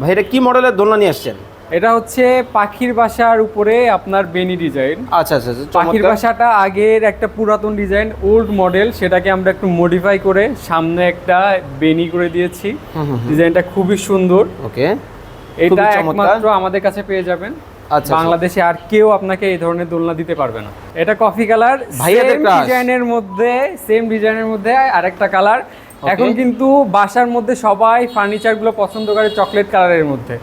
ভাই এটা কি মডেলের দোলনা নিয়ে আসছেন? এটা হচ্ছে পাখির বাসার উপরে আপনার বেনি ডিজাইন। আচ্ছা আচ্ছা আচ্ছা, পাখির বাসাটা আগের একটা পুরাতন ডিজাইন ওল্ড মডেল সেটাকে আমরা একটু মডিফাই করে সামনে একটা বেনি করে দিয়েছি। ডিজাইনটা খুবই সুন্দর। ওকে। এটা একমাত্র আমাদের কাছে পেয়ে যাবেন। আচ্ছা বাংলাদেশে আর কেউ আপনাকে এই ধরনের দোলনা দিতে পারবে না। এটা কফি কালার ডিজাইনের মধ্যে সেম ডিজাইনের মধ্যে আরেকটা কালার এখন কিন্তু বাসার মধ্যে সবাই ফার্নিচারগুলো পছন্দ করে চকলেট কালারের মধ্যে।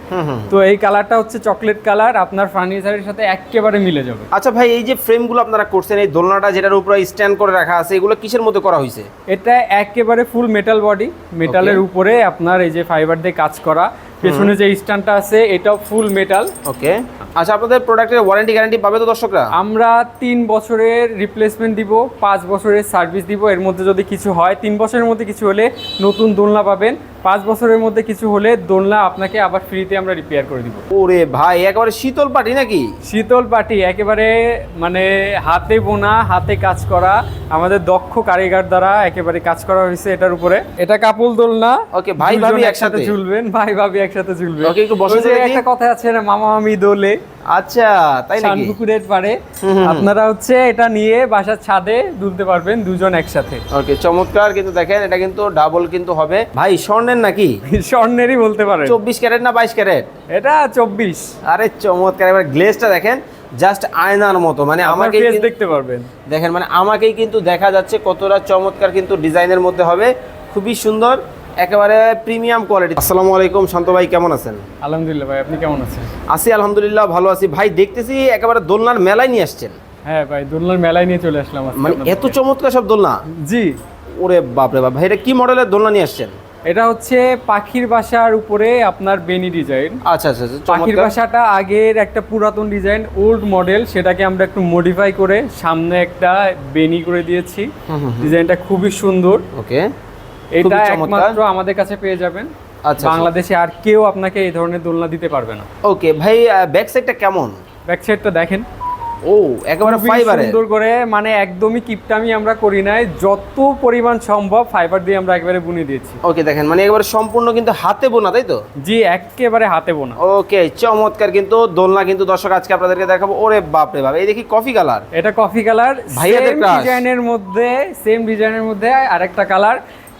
তো এই কালারটা হচ্ছে চকলেট কালার আপনার ফার্নিচারের সাথে একেবারে মিলে যাবে। আচ্ছা ভাই এই যে ফ্রেমগুলো আপনারা করছেন এই দোলনাটা যেটার উপরে স্ট্যান্ড করে রাখা আছে এগুলো কিসের মধ্যে করা হয়েছে? এটা একেবারে ফুল মেটাল বডি মেটালের উপরে আপনার এই যে ফাইবার দিয়ে কাজ করা। পেছনে যে স্ট্যান্ডটা আছে এটাও ফুল মেটাল ওকে আচ্ছা আপনাদের প্রোডাক্টের ওয়ারেন্টি গ্যারান্টি পাবে তো দর্শকরা? আমরা তিন বছরের রিপ্লেসমেন্ট দিব পাঁচ বছরের সার্ভিস দিব। এর মধ্যে যদি কিছু হয় তিন বছরের মধ্যে কিছু হলে নতুন দোলনা পাবেন। পাঁচ বছরের মধ্যে কিছু হলে দোলনা আপনাকে আবার ফ্রিতে আমরা রিপেয়ার করে দিব। ওরে ভাই একেবারে শীতল পাটি নাকি? শীতল পাটি একেবারে মানে হাতে বোনা হাতে কাজ করা আমাদের দক্ষ কারিগর দ্বারা একেবারে কাজ করা হয়েছে এটার উপরে। এটা কাপল দোলনা। ওকে, ভাই ভাবি একসাথে। ঝুলবেন ভাই ভাবি একসাথে ঝুলবে ওকে, বসে। একটা কথা আছে না মামা মামি দোলে। আচ্ছা তাই নাকি? শানপুকুরের পারে আপনারা হচ্ছে এটা নিয়ে বাসার ছাদে দুলতে পারবেন দুজন একসাথে। ওকে চমৎকার। কিন্তু দেখেন এটা কিন্তু ডাবল কিন্তু হবে। ভাই স্বর্ণের নাকি? স্বর্ণেরই বলতে পারেন। চব্বিশ ক্যারেট না বাইশ ক্যারেট? এটা চব্বিশ। আরে চমৎকার। এবার গ্লেজটা দেখেন জাস্ট আয়নার মতো। মানে আমাকে দেখতে পারবেন। দেখেন মানে আমাকেই কিন্তু দেখা যাচ্ছে কতটা চমৎকার কিন্তু ডিজাইনের মধ্যে হবে। খুবই সুন্দর। একেবারে প্রিমিয়াম কোয়ালিটি আসসালামু আলাইকুম শান্ত ভাই কেমন আছেন? আলহামদুলিল্লাহ ভাই আপনি কেমন আছেন? আছি আলহামদুলিল্লাহ ভালো আছি। ভাই দেখতেছি একেবারে দোলনার মেলায় নিয়ে আসছেন। হ্যাঁ ভাই দোলনার মেলায় নিয়ে চলে আসলাম মানে এত চমৎকার সব দোলনা? জি। ওরে বাপরে বাপ ভাই এটা কি মডেলের দোলনা নিয়ে আসছেন? এটা হচ্ছে পাখির বাসার উপরে আপনার বেনি ডিজাইন আচ্ছা আচ্ছা আচ্ছা, পাখির বাসাটা আগের একটা পুরাতন ডিজাইন ওল্ড মডেল সেটাকে আমরা একটু মডিফাই করে সামনে একটা বেনি করে দিয়েছি। ডিজাইনটা খুবই সুন্দর। ওকে এটা একমাত্র আমাদের কাছে পেয়ে যাবেন। আচ্ছা বাংলাদেশে আর কেউ আপনাকে এই ধরনের দোলনা দিতে পারবে না। ওকে ভাই ব্যাক সাইডটা কেমন? ব্যাক সাইডটা দেখেন। ও একেবারে ফাইবারে সুন্দর করে মানে একদমই কিপটামি আমরা করি নাই। যত পরিমাণ সম্ভব ফাইবার দিয়ে আমরা একেবারে বুনে দিয়েছি। ওকে দেখেন মানে একেবারে সম্পূর্ণ কিন্তু হাতে বোনা তাই তো? জি একেবারে হাতে বোনা। ওকে চমৎকার কিন্তু। দোলনা কিন্তু দর্শক আজকে আপনাদেরকে দেখাবো। ওরে বাপরে বাপ এই দেখি কফি কালার এটা কফি কালার ভাইয়াদের ডিজাইনের মধ্যে সেম ডিজাইনের মধ্যে আরেকটা কালার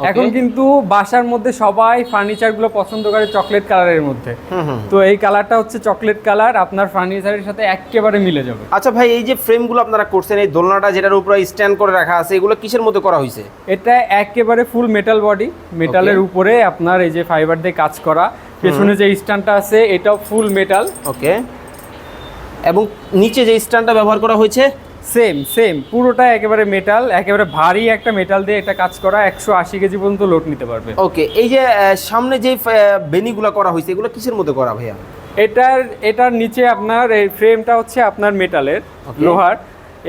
এখন কিন্তু বাসার মধ্যে সবাই ফার্নিচারগুলো পছন্দ করে চকলেট কালারের মধ্যে। তো এই কালারটা হচ্ছে চকলেট কালার আপনার ফার্নিচারের সাথে একেবারে মিলে যাবে। আচ্ছা ভাই এই যে ফ্রেমগুলো আপনারা করছেন এই দোলনাটা যেটার উপরে স্ট্যান্ড করে রাখা আছে এগুলো কিসের মধ্যে করা হয়েছে? এটা একেবারে ফুল মেটাল বডি মেটালের উপরে আপনার এই যে ফাইবার দিয়ে কাজ করা। পেছনে যে স্ট্যান্ডটা আছে এটাও ফুল মেটাল ওকে এবং নিচে যে স্ট্যান্ডটা ব্যবহার করা হয়েছে? সেম সেম পুরোটা একেবারে মেটাল একেবারে ভারী একটা মেটাল দিয়ে এটা কাজ করা একশো আশি কেজি পর্যন্ত লোড নিতে পারবে। ওকে এই যে সামনে যে বেনিগুলো করা হয়েছে এগুলো কিসের মধ্যে করা ভাইয়া? এটার এটার নিচে আপনার এই ফ্রেমটা হচ্ছে আপনার মেটালের. লোহার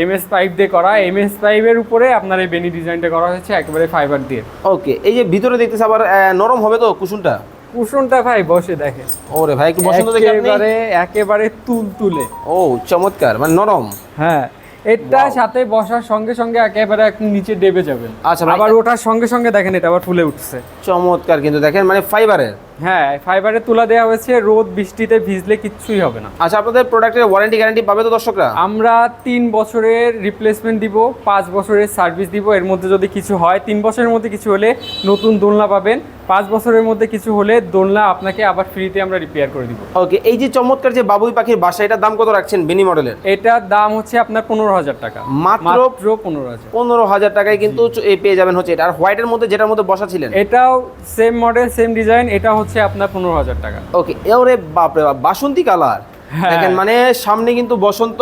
এমএস পাইপ দিয়ে করা। এম এমএস পাইপের উপরে আপনার এই বেনি ডিজাইনটা করা হয়েছে একেবারে ফাইবার দিয়ে। ওকে এই যে ভিতরে দেখতেছি আবার নরম হবে তো কুসুমটা? কুশনটা ভাই বসে দেখেন। ওরে ভাই একটু দেখি একেবারে একেবারে তুল তুলে ও চমৎকার মানে নরম। হ্যাঁ এটা সাথে বসার সঙ্গে সঙ্গে একেবারে একদম নিচে ডেবে যাবেন আচ্ছা আবার ওটার সঙ্গে সঙ্গে দেখেন এটা আবার ফুলে উঠছে। চমৎকার কিন্তু দেখেন মানে ফাইবারের হ্যাঁ ফাইবারে তুলা দেওয়া হয়েছে রোদ বৃষ্টিতে ভিজলে কিচ্ছুই হবে না। আচ্ছা আপনাদের প্রোডাক্টের ওয়ারেন্টি গ্যারান্টি পাবে তো দর্শকরা? আমরা তিন বছরের রিপ্লেসমেন্ট দিব পাঁচ বছরের সার্ভিস দিব এর মধ্যে যদি কিছু হয় তিন বছরের মধ্যে কিছু হলে নতুন দোলনা পাবেন পাঁচ বছরের মধ্যে কিছু হলে দোলনা আপনাকে আবার ফ্রিতে আমরা রিপেয়ার করে দিব। ওকে এই যে চমৎকার যে বাবুই পাখির বাসা এটার দাম কত রাখছেন বেনি মডেলের এটার দাম হচ্ছে আপনার পনেরো হাজার টাকা। মাত্র পনেরো হাজার। পনেরো হাজার টাকায় কিন্তু পেয়ে যাবেন হচ্ছে এটা। আর হোয়াইটের মধ্যে যেটার মধ্যে বসা ছিলেন? এটাও সেম মডেল সেম ডিজাইন এটা হচ্ছে আপনার পনেরো হাজার টাকা। ওকে এবারে বাপরে বাপ বাসন্তী কালার। হ্যাঁ। দেখেন মানে সামনে কিন্তু বসন্ত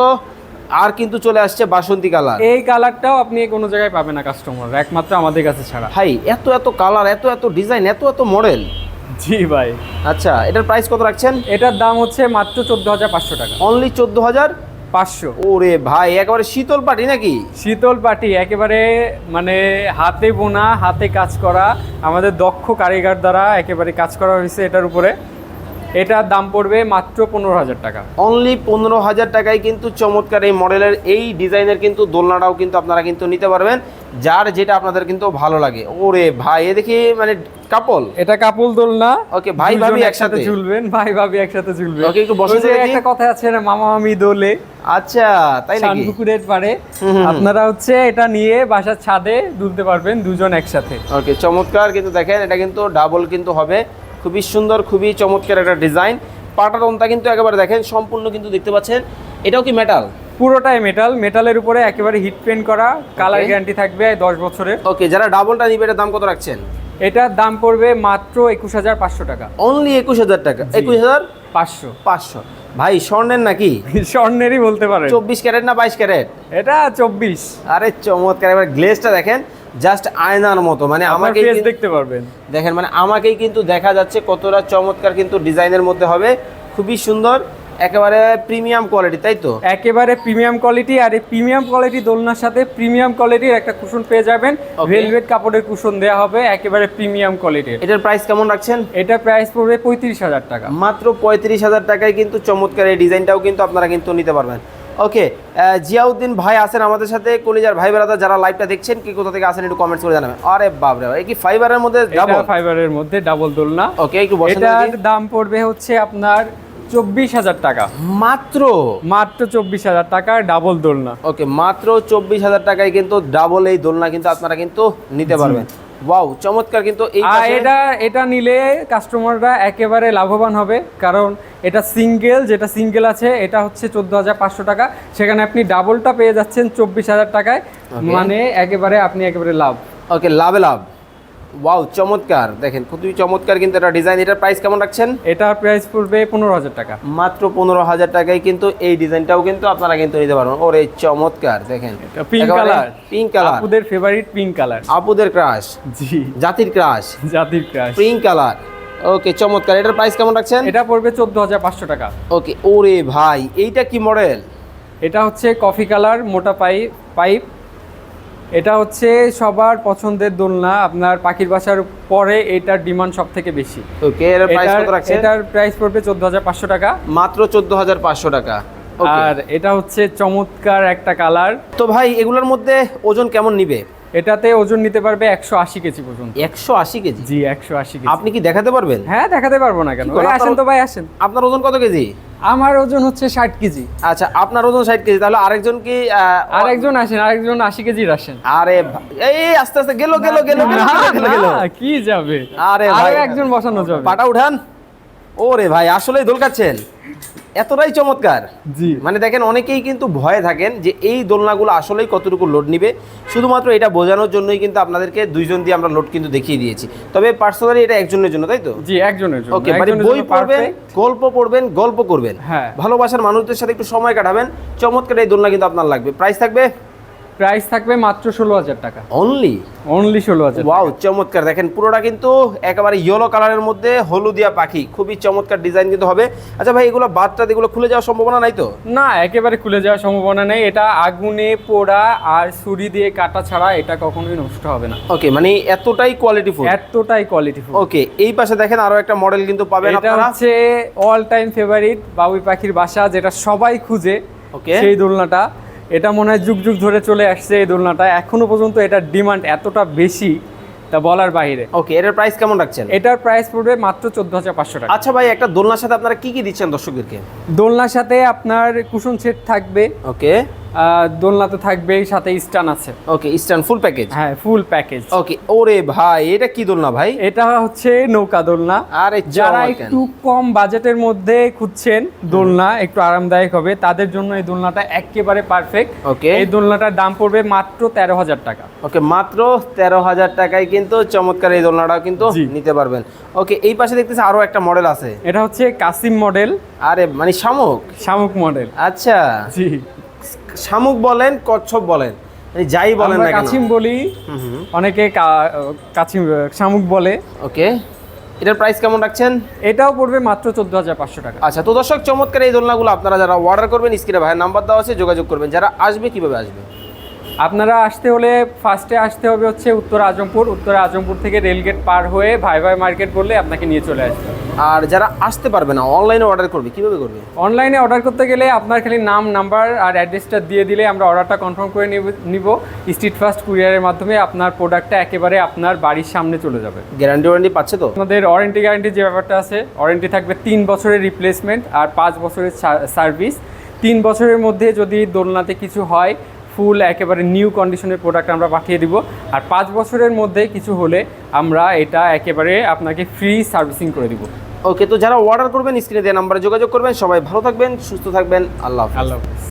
আর কিন্তু চলে আসছে বাসন্তী কালার। এই কালারটাও আপনি কোনো জায়গায় পাবেন না কাস্টমার একমাত্র আমাদের কাছে ছাড়া। ভাই এত এত কালার এত এত ডিজাইন এত এত মডেল। জি ভাই। আচ্ছা এটার প্রাইস কত রাখছেন? এটার দাম হচ্ছে মাত্র চোদ্দ হাজার পাঁচশো টাকা। অনলি চোদ্দ হাজার? পাঁচশো। ওরে ভাই একেবারে শীতল পাটি নাকি? শীতল পাটি একেবারে মানে হাতে বোনা হাতে কাজ করা আমাদের দক্ষ কারিগর দ্বারা একেবারে কাজ করা হয়েছে এটার উপরে। এটার দাম পড়বে মাত্র পনেরো হাজার টাকা। অনলি পনেরো হাজার টাকায় কিন্তু চমৎকার এই মডেলের এই ডিজাইনের কিন্তু দোলনাটাও কিন্তু আপনারা কিন্তু নিতে পারবেন যার যেটা আপনাদের কিন্তু ভালো লাগে। ওরে ভাই এ দেখি মানে কাপল এটা কাপল দোলনা। Okay, ভাই ভাবি একসাথে। ঝুলবেন ভাই ভাবি একসাথে ঝুলবেন। ওকে একটু বসে ওই যে দেখি। একটা কথা আছে না মামা মামি দোলে। আচ্ছা তাই নাকি? শানপুকুরের পারে। আপনারা হচ্ছে এটা নিয়ে বাসার ছাদে দুলতে পারবেন দুজন একসাথে। ওকে চমৎকার কিন্তু দেখেন এটা কিন্তু ডাবল কিন্তু হবে। খুবই সুন্দর খুবই চমৎকার একটা ডিজাইন। পাটা দমটা কিন্তু একেবারে দেখেন সম্পূর্ণ কিন্তু দেখতে পাচ্ছেন। এটাও কি মেটাল পুরোটাই মেটাল মেটালের উপরে একেবারে হিট পেন্ট করা কালার. গ্যারান্টি থাকবে দশ বছরের। ওকে যারা ডাবলটা নিবে এটার দাম কত রাখছেন? এটার দাম পড়বে মাত্র একুশ হাজার পাঁচশো টাকা। অনলি একুশ হাজার টাকা। একুশ হাজার? পাঁচশো। পাঁচশো। ভাই স্বর্ণের নাকি? স্বর্ণেরই বলতে পারেন। চব্বিশ ক্যারেট না বাইশ ক্যারেট? এটা চব্বিশ। আরে চমৎকার এবার গ্লেজটা দেখেন। জাস্ট আয়নার মতো। মানে আমাকে ফেস দেখতে পারবেন। দেখেন মানে আমাকেই কিন্তু দেখা যাচ্ছে কতটা চমৎকার কিন্তু ডিজাইনের মধ্যে হবে। খুবই সুন্দর একেবারে প্রিমিয়াম কোয়ালিটি তাই তো? একেবারে প্রিমিয়াম কোয়ালিটি আর এই প্রিমিয়াম কোয়ালিটি দোলনার সাথে প্রিমিয়াম কোয়ালিটির একটা কুশন পেয়ে যাবেন। ভেলভেট কাপড়ের কুশন দেওয়া হবে একেবারে প্রিমিয়াম কোয়ালিটির এটার প্রাইস কেমন রাখছেন? এটা প্রাইস পড়বে পঁয়ত্রিশ হাজার টাকা। মাত্র পঁয়ত্রিশ হাজার টাকায় কিন্তু চমৎকার এই ডিজাইনটাও কিন্তু আপনারা কিন্তু নিতে পারবেন। ওকে জিয়াউদ্দিন ভাই আছেন আমাদের সাথে কলিজার ভাই বেড়াদা যারা লাইভটা দেখছেন কি কোথা থেকে আসেন একটু কমেন্টস করে জানাবেন। আরে ভাই, এই কি ফাইবারের মধ্যে ডাবল ফাইবারের মধ্যে ডাবল দোলনা। ওকে একটু বসেন এটার দাম পড়বে হচ্ছে আপনার চব্বিশ হাজার টাকা। মাত্র? মাত্র চব্বিশ হাজার টাকা ডাবল দোলনা। ওকে মাত্র চব্বিশ হাজার টাকায় কিন্তু ডাবল এই দোলনা কিন্তু আপনারা কিন্তু নিতে পারবেন। ওয়াও চমৎকার কিন্তু এই এটা এটা নিলে কাস্টমাররা একেবারে লাভবান হবে কারণ এটা সিঙ্গেল যেটা সিঙ্গেল আছে এটা হচ্ছে চোদ্দ হাজার পাঁচশো টাকা। সেখানে আপনি ডাবলটা পেয়ে যাচ্ছেন চব্বিশ হাজার টাকায়। মানে একেবারে আপনি একেবারে লাভ। ওকে লাভে লাভ। ওয়াও চমৎকার। দেখেন খুবই চমৎকার কিন্তু এটা ডিজাইন এটার প্রাইস কেমন রাখছেন? এটার প্রাইস পড়বে পনেরো হাজার টাকা। মাত্র পনেরো হাজার টাকায় কিন্তু এই ডিজাইনটাও কিন্তু আপনারা কিন্তু নিতে পারবেন। ওরে চমৎকার দেখেন। পিঙ্ক কালার পিঙ্ক কালার আপুদের ফেভারিট পিঙ্ক কালার আপুদের ক্রাশ জি। জাতির ক্রাশ জাতির ক্রাশ পিঙ্ক কালার ওকে চমৎকার। এটার প্রাইস কেমন রাখছেন? এটা পড়বে চোদ্দ হাজার পাঁচশো টাকা। ওকে ওরে ভাই এইটা কি মডেল এটা হচ্ছে কফি কালার মোটা পাইপ পাইপ এটা হচ্ছে সবার পছন্দের দোলনা। আপনার পাখির বাসার পরে এটার ডিমান্ড সব থেকে বেশি। ওকে এটার প্রাইস কত রাখছেন? এটার প্রাইস পড়বে চোদ্দ হাজার পাঁচশো টাকা। মাত্র চোদ্দ হাজার পাঁচশো টাকা। আর এটা হচ্ছে চমৎকার একটা কালার। তো ভাই এগুলোর মধ্যে ওজন কেমন নিবে? এটাতে ওজন নিতে পারবে একশো আশি কেজি পর্যন্ত। একশো আশি কেজি? জি একশো আশি কেজি। আপনি কি দেখাতে পারবেন? হ্যাঁ দেখাতে পারব না কেন। আসেন তো ভাই আসেন। আপনার ওজন কত কেজি? আমার ওজন হচ্ছে ষাট কেজি। আচ্ছা আপনার ওজন ষাট কেজি তাহলে আরেকজন কি আরেকজন আসেন আরেকজন আশি কেজির আসেন আরে এই আস্তে আস্তে গেল গেল গেল গেল, কি যাবে? আরে ভাই একজন বসানো যাবে। পাটা উঠান। ওরে ভাই আসলেই দোল খাচ্ছেন এতটাই চমৎকার। জি। মানে দেখেন অনেকেই কিন্তু ভয়ে থাকেন যে এই দোলনাগুলো আসলেই কতটুকু লোড নিবে। শুধুমাত্র এটা বোঝানোর জন্যই কিন্তু আপনাদেরকে দুইজন দিয়ে আমরা লোড কিন্তু দেখিয়ে দিয়েছি। তবে পার্সোনালি এটা একজনের জন্য তাই তো? জি একজনের জন্য। ওকে মানে বই পড়বেন গল্প পড়বেন গল্প করবেন। হ্যাঁ। ভালোবাসার মানুষদের সাথে একটু সময় কাটাবেন। চমৎকার এই দোলনা কিন্তু আপনার লাগবে। প্রাইস থাকবে প্রাইস থাকবে মাত্র ষোলো হাজার টাকা। অনলি অনলি ষোলো হাজার ওয়াও চমৎকার। দেখেন পুরোটা কিন্তু একেবারে ইয়েলো কালারের মধ্যে হলুদিয়া পাখি। খুবই চমৎকার ডিজাইন কিন্তু হবে। আচ্ছা ভাই এগুলো বাদটা এগুলো খুলে যাওয়ার সম্ভাবনা নাই তো? না একেবারে খুলে যাওয়ার সম্ভাবনা নেই। এটা আগুনে পোড়া আর ছুরি দিয়ে কাটা ছাড়া এটা কখনোই নষ্ট হবে না। ওকে মানে এতটাই কোয়ালিটি ফুল এতটাই কোয়ালিটি ওকে এই পাশে দেখেন আরও একটা মডেল কিন্তু পাবেন এটা হচ্ছে অল টাইম ফেভারিট বাবুই পাখির বাসা যেটা সবাই খুঁজে Okay. সেই দোলনাটা। এটা মনে হয় যুগ যুগ ধরে চলে আসছে এই দোলনাটা। এখনও পর্যন্ত এটার ডিমান্ড এতটা বেশি তা বলার বাইরে। ওকে এটার প্রাইস কেমন রাখছেন? এটার প্রাইস পড়বে মাত্র চোদ্দ হাজার পাঁচশো টাকা। আচ্ছা ভাই একটা দোলনার সাথে আপনারা কি কি দিচ্ছেন দর্শকদেরকে? দোলনার সাথে আপনার কুশন সেট থাকবে। ওকে দোলনাতে থাকবে সাথে স্টান আছে। Okay eastern full package? হ্যাঁ ফুল প্যাকেজ। ওকে ওরে ভাই এটা কি দোলনা ভাই? এটা হচ্ছে নৌকা দোলনা। আরে যারা একটু কম বাজেটের মধ্যে খুঁজছেন দোলনা একটু আরামদায়ক হবে। তাদের জন্য এই দোলনাটা একেবারে পারফেক্ট ওকে। এই দোলনাটার দাম পড়বে মাত্র তেরো হাজার টাকা। ওকে মাত্র তেরো হাজার টাকায় কিন্তু চমৎকার এই দোলনাটাও কিন্তু নিতে পারবেন। ওকে এই পাশে দেখতেছি আরও একটা মডেল আছে। এটা হচ্ছে কাসিম মডেল আরে মানে শামুক? শামুক মডেল আচ্ছা। জি। শামুক বলেন কচ্ছপ বলেন মানে যাই বলেন না কাছিম বলি অনেকে কাছিম শামুক বলে। ওকে। এটার প্রাইস কেমন রাখছেন? এটাও পড়বে মাত্র চোদ্দ হাজার পাঁচশো টাকা। আচ্ছা তো দর্শক চমৎকার এই দোলনাগুলো আপনারা যারা অর্ডার করবেন স্ক্রিনে ভাইয়ের নাম্বার দেওয়া আছে যোগাযোগ করবেন। যারা আসবে কীভাবে আসবে? আপনারা আসতে হলে ফার্স্টে আসতে হবে হচ্ছে উত্তর আজমপুর। উত্তর আজমপুর থেকে রেলগেট পার হয়ে ভাই ভাই মার্কেট বললে আপনাকে নিয়ে চলে আসবে। আর যারা আসতে পারবে না অনলাইনে অর্ডার করবে কীভাবে করবে? অনলাইনে অর্ডার করতে গেলে আপনার খালি নাম নাম্বার আর অ্যাড্রেসটা দিয়ে দিলে আমরা অর্ডারটা কনফার্ম করে নিব- নিব। স্ট্রিট ফাস্ট কুরিয়ারের মাধ্যমে আপনার প্রোডাক্টটা একেবারে আপনার বাড়ির সামনে চলে যাবে। গ্যারান্টি ওয়ারেন্টি পাচ্ছে তো? আপনাদের ওয়ারেন্টি গ্যারান্টি যে ব্যাপারটা আছে ওয়ারেন্টি থাকবে তিন বছরের রিপ্লেসমেন্ট আর পাঁচ বছরের সার্ভিস তিন বছরের মধ্যে যদি দোলনাতে কিছু হয় ফুল একেবারে নিউ কন্ডিশনের প্রোডাক্ট আমরা পাঠিয়ে দিব। আর পাঁচ বছরের মধ্যে কিছু হলে আমরা এটা একেবারে আপনাকে ফ্রি সার্ভিসিং করে দিব। ওকে তো যারা অর্ডার করবেন স্ক্রিনে দেওয়া নাম্বারে যোগাযোগ করবেন। সবাই ভালো থাকবেন সুস্থ থাকবেন। আল্লাহ আল্লাহ হাফিজ।